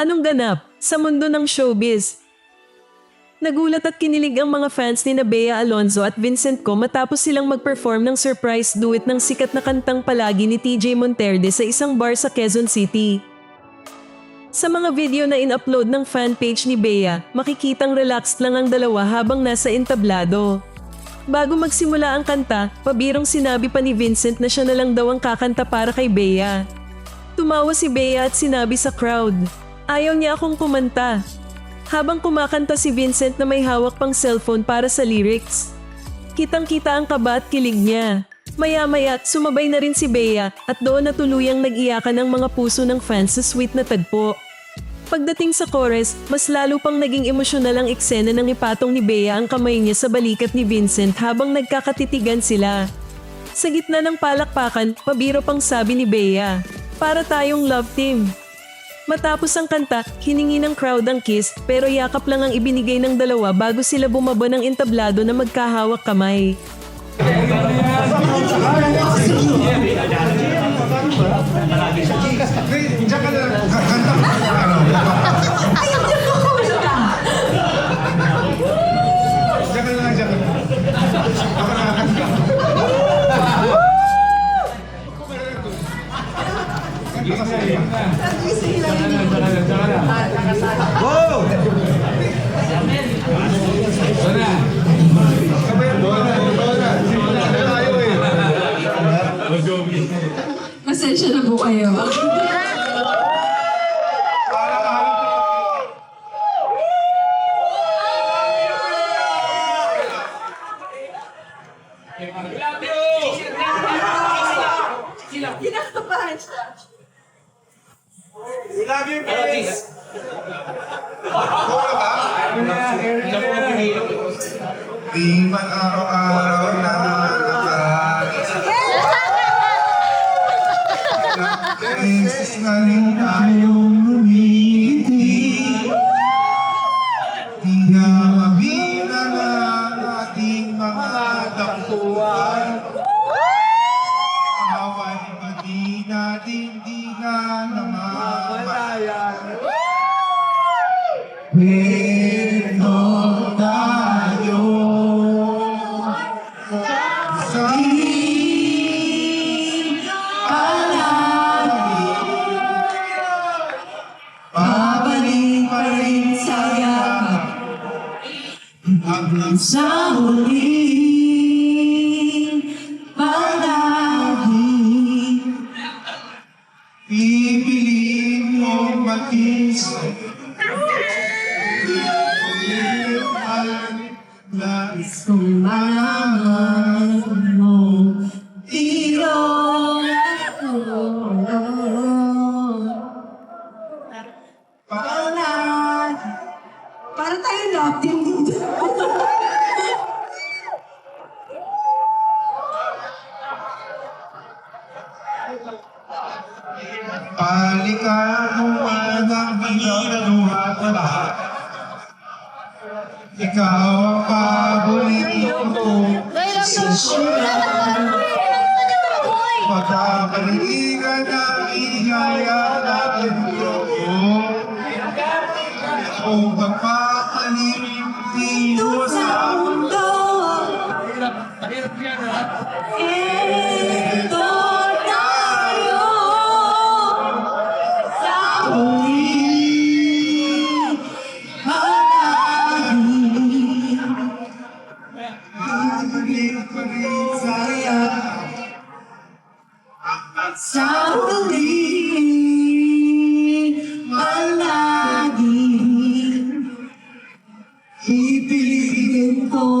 Anong ganap sa mundo ng showbiz? Nagulat at kinilig ang mga fans ni Bea Alonzo at Vincent Co matapos silang mag-perform ng surprise duet ng sikat na kantang palagi ni TJ Monterde sa isang bar sa Quezon City. Sa mga video na in-upload ng fanpage ni Bea, makikitang relaxed lang ang dalawa habang nasa entablado. Bago magsimula ang kanta, pabirong sinabi pa ni Vincent na siya na lang daw ang kakanta para kay Bea. Tumawa si Bea at sinabi sa crowd, Ayaw niya akong kumanta. Habang kumakanta si Vincent na may hawak pang cellphone para sa lyrics. Kitang-kita ang kaba at kilig niya. Maya-maya, sumabay na rin si Bea at doon na tuluyang nag-iyakan ang mga puso ng fans sa sweet na tagpo. Pagdating sa chorus, mas lalo pang naging emosyonal ang eksena ng ipatong ni Bea ang kamay niya sa balikat ni Vincent habang nagkakatitigan sila. Sa gitna ng palakpakan, pabiro pang sabi ni Bea, para tayong love team. Matapos ang kanta, hiningi ng crowd ang kiss pero yakap lang ang ibinigay ng dalawa bago sila bumaba ng entablado na magkahawak kamay. Diyan Kanta kasi. Sabayan mo na. Simula na tayo eh. Pasensya na po kayo. Kinakabahan siya. Di man araw-araw na Beses na rin di natin di na namamalayan Pero tayo sa Babalik pa rin sa yakap. Hanggang sa huli Nais kong malaman mo Tiro Palagi Para tayo love team dito. Palikado man ang ginagawa ko lahat. Ikaw sa syudad. Pagkakaligan ang igaya natin ko. Kung magpapalim dito sa mundo. Ito Cô.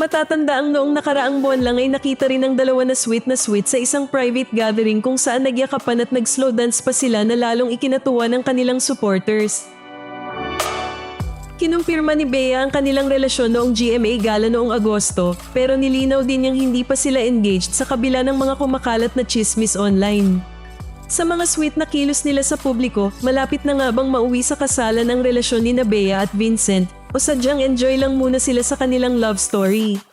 Matatanda ang noong nakaraang buwan lang ay nakita rin ang dalawa na sweet na sweet sa isang private gathering kung saan nagyakapan at nag-slow dance pa sila na lalong ikinatuwa ng kanilang supporters. Kinumpirma ni Bea ang kanilang relasyon noong GMA Gala noong Agosto, pero nilinaw din niyang hindi pa sila engaged sa kabila ng mga kumakalat na chismis online. Sa mga sweet na kilos nila sa publiko, malapit na nga bang mauwi sa kasalan ang relasyon ni na Bea at Vincent o sadyang enjoy lang muna sila sa kanilang love story.